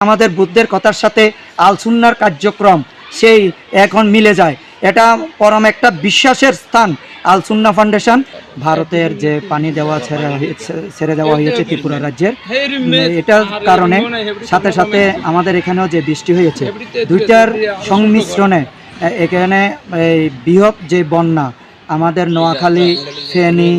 আমাদের বুদ্ধের কথার সাথে আলসুন্নার কার্যক্রম সেই এখন মিলে যায়। এটা পরম একটা বিশ্বাসের স্থান। আলসুন্না ফাউন্ডেশন ভারতের যে পানি দেওয়া ছেড়ে দেওয়া হয়েছে ত্রিপুরা রাজ্যের। এটার কারণে সাথে সাথে আমাদের এখানেও যে বৃষ্টি হয়েছে, দুইটার সংমিশ্রণে, এখানে এই বৃহৎ যে বন্যা, আমাদের নোয়াখালী, ফেনী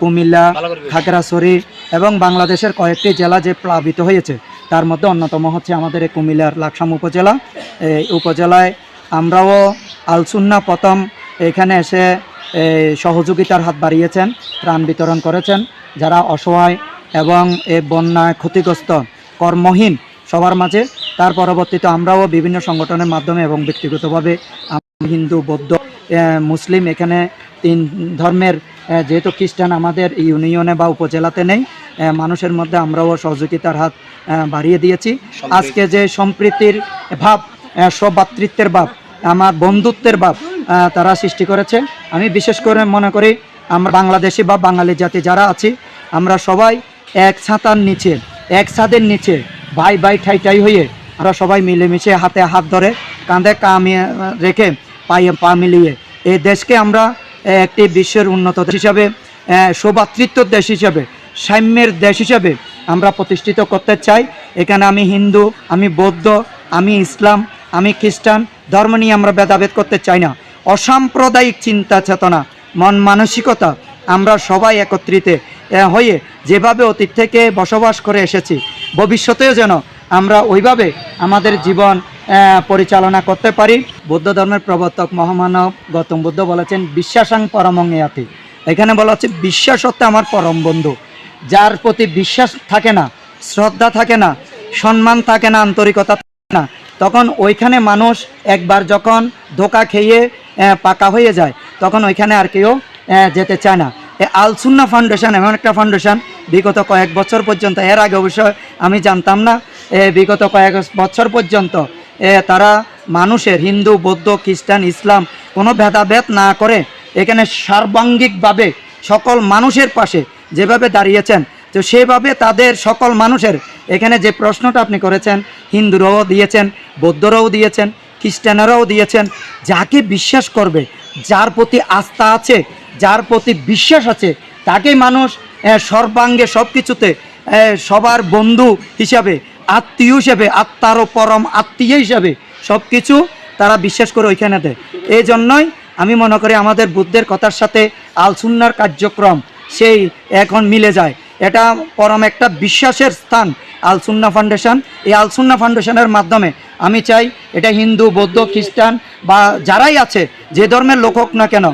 কুমিল্লা, খাগড়াছড়ি এবং বাংলাদেশের কয়েকটি জেলা যে প্লাবিত হয়েছে তার মধ্যে অন্যতম হচ্ছে আমাদের এই কুমিল্লার লাকসাম উপজেলা। এই উপজেলায় আমরাও আলসুন্না প্রথম এখানে এসে সহযোগিতার হাত বাড়িয়েছেন, ত্রাণ বিতরণ করেছেন। যারা অসহায় এবং এ বন্যায় ক্ষতিগ্রস্ত, কর্মহীন সবার মাঝে, তার পরবর্তীতে আমরাও বিভিন্ন সংগঠনের মাধ্যমে এবং ব্যক্তিগতভাবে হিন্দু, বৌদ্ধ মুসলিম এখানে তিন ধর্মের যেহেতু খ্রিস্টান আমাদের ইউনিয়নে বা উপজেলাতে নেই মানুষের মধ্যে আমরাও সহযোগিতার হাত বাড়িয়ে দিয়েছি। আজকে যে সম্প্রীতির ভাব আহ, সৌভাতৃত্বের ভাব আমার বন্ধুত্বের ভাব তারা সৃষ্টি করেছে আমি বিশেষ করে মনে করি আমরা বাংলাদেশি বা বাঙালি জাতি যারা আছি আমরা সবাই এক ছাতার নিচে এক ছাদের নিচে ভাই ভাই ঠাই ঠাই হয়ে আমরা সবাই মিলেমিশে হাতে হাত ধরে কাঁধে কামিয়ে রেখে পায়ে পা মিলিয়ে এই দেশকে আমরা একটি বিশ্বের উন্নত দেশ হিসাবে এ, সৌভাতৃত্বর দেশ হিসাবে সাম্যের দেশ হিসাবে আমরা প্রতিষ্ঠিত করতে চাই। এখানে আমি হিন্দু, আমি বৌদ্ধ, আমি ইসলাম, আমি খ্রিস্টান, ধর্ম নিয়ে আমরা ভেদাভেদ করতে চাই না। অসাম্প্রদায়িক চিন্তা চেতনা, মন মানসিকতা আমরা সবাই একত্রিত হয়ে যেভাবে অতীত থেকে বসবাস করে এসেছি, ভবিষ্যতেও যেন আমরা ওইভাবে আমাদের জীবন পরিচালনা করতে পারি। বৌদ্ধ ধর্মের প্রবর্তক মহামানব গৌতম বুদ্ধ বলেছেন, বিশ্বাসাং পরমং এখানে বলা হচ্ছে, বিশ্বাস হচ্ছে আমার পরম বন্ধু। যার প্রতি বিশ্বাস থাকে না শ্রদ্ধা থাকে না সম্মান থাকে না আন্তরিকতা থাকে না তখন ওইখানে মানুষ একবার যখন ধোকা খেয়ে পাকা হয়ে যায় তখন ওইখানে আর কেউ যেতে চায় না। এ আলসুন্না ফাউন্ডেশন এমন একটা ফাউন্ডেশন বিগত কয়েক বছর পর্যন্ত এর আগে অবশ্য আমি জানতাম না এ, বিগত কয়েক বছর পর্যন্ত তারা মানুষের হিন্দু বৌদ্ধ খ্রিস্টান ইসলাম কোনো ভেদাভেদ না করে এখানে সার্বাঙ্গিকভাবে সকল মানুষের পাশে যেভাবে দাঁড়িয়েছেন, তো সেভাবে তাদের সকল মানুষের এখানে যে প্রশ্নটা আপনি করেছেন, হিন্দুরাও দিয়েছেন, বৌদ্ধরাও দিয়েছেন, খ্রিস্টানেরাও দিয়েছেন, যাকে বিশ্বাস করবে, যার প্রতি আস্থা আছে, যার প্রতি বিশ্বাস আছে, তাকেই মানুষ সর্বাঙ্গে সব কিছুতে সবার বন্ধু হিসাবে, আত্মীয় হিসাবে আত্মারও পরম আত্মীয় হিসাবে সব কিছু তারা বিশ্বাস করে ওইখানে দেয় এই জন্যই আমি মনে করি আমাদের বুদ্ধের কথার সাথে আলসুন্নার কার্যক্রম সেই এখন মিলে যায়। এটা পরম একটা বিশ্বাসের স্থান, আলসুন্না ফাউন্ডেশন। এই আলসুন্না ফাউন্ডেশনের মাধ্যমে আমি চাই এটা হিন্দু, বৌদ্ধ, খ্রিস্টান বা যারাই আছে, যে ধর্মের লোক হোক না কেন,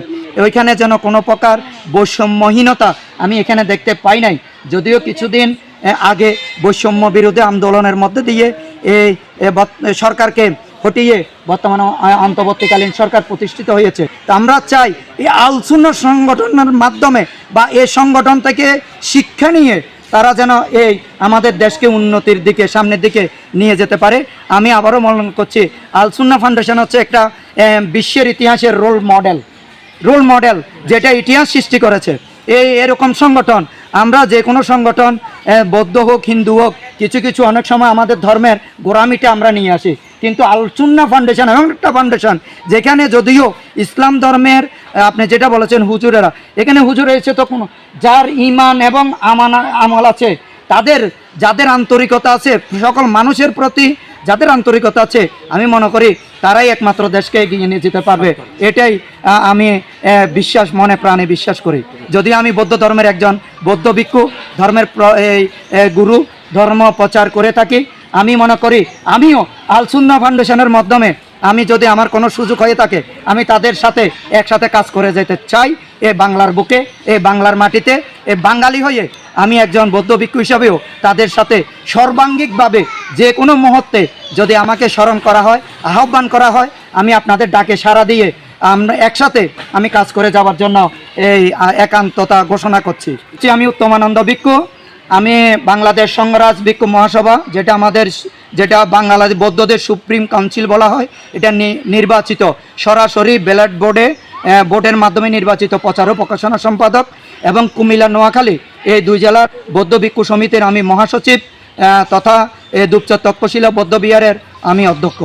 ওইখানে যেন কোনো প্রকার বৈষম্যহীনতা আমি এখানে দেখতে পাই নাই। যদিও কিছুদিন আগে বৈষম্য বিরোধী আন্দোলনের মধ্যে দিয়ে এই সরকারকে হটিয়ে বর্তমানে অন্তর্বর্তীকালীন সরকার প্রতিষ্ঠিত হয়েছে। তা আমরা চাই এই আলসুন্না সংগঠনের মাধ্যমে বা এই সংগঠন থেকে শিক্ষা নিয়ে তারা যেন এই আমাদের দেশকে উন্নতির দিকে, সামনের দিকে নিয়ে যেতে পারে। আমি আবারও মনে করছি আলসুন্না ফাউন্ডেশন হচ্ছে একটা বিশ্বের ইতিহাসের রোল মডেল। রোল মডেল যেটা ইতিহাস সৃষ্টি করেছে। এই এরকম সংগঠন, আমরা যে কোনো সংগঠন বৌদ্ধ হোক, হিন্দু হোক, কিছু কিছু অনেক সময় আমাদের ধর্মের গোড়ামিটা আমরা নিয়ে আসি। কিন্তু আলচুন্না ফাউন্ডেশন, এমন একটা ফাউন্ডেশন, যেখানে যদিও ইসলাম ধর্মের আপনি যেটা বলেছেন হুজুরেরা, এখানে হুজুর এসে তো কোনো যার ইমান এবং আমানা, আমল আছে, তাদের, যাদের আন্তরিকতা আছে, সকল মানুষের প্রতি যাদের আন্তরিকতা আছে, আমি মনে করি তারাই একমাত্র দেশকে এগিয়ে নিয়ে যেতে পারবে। এটাই আমি বিশ্বাস, মনে প্রাণে বিশ্বাস করি। যদি আমি বৌদ্ধ ধর্মের একজন বৌদ্ধ ভিক্ষু, ধর্মের এই গুরু, ধর্ম প্রচার করে থাকি আমি মনে করি, আমিও আলসুন্না ফাউন্ডেশনের মাধ্যমে আমি যদি আমার কোনো সুযোগ হয়ে থাকে, আমি তাদের সাথে একসাথে কাজ করে যেতে চাই, এ বাংলার বুকে, এ বাংলার মাটিতে, এ বাঙালি হয়ে আমি একজন বৌদ্ধ ভিক্ষু হিসাবেও তাদের সাথে সর্বাঙ্গিকভাবে যে কোনো মুহূর্তে যদি আমাকে স্মরণ করা হয়, আহ্বান করা হয়, আমি আপনাদের ডাকে সাড়া দিয়ে আমরা একসাথে আমি কাজ করে যাওয়ার জন্য এই একান্ততা ঘোষণা করছি। আমি উত্তমানন্দ ভিক্ষু। আমি বাংলাদেশ সংরাজ ভিক্ষু মহাসভা, যেটা আমাদের যেটা বাংলাদেশ বৌদ্ধদের সুপ্রিম কাউন্সিল বলা হয়, এটা নির্বাচিত। সরাসরি ব্যালট বোর্ডে ভোটের মাধ্যমে নির্বাচিত প্রচার ও প্রকাশনা সম্পাদক এবং কুমিল্লা নোয়াখালী, এই দুই জেলার বৌদ্ধ ভিক্ষু সমিতির আমি মহাসচিব তথা এই দুপচার তক্ষশিলা বৌদ্ধবিহারের আমি অধ্যক্ষ।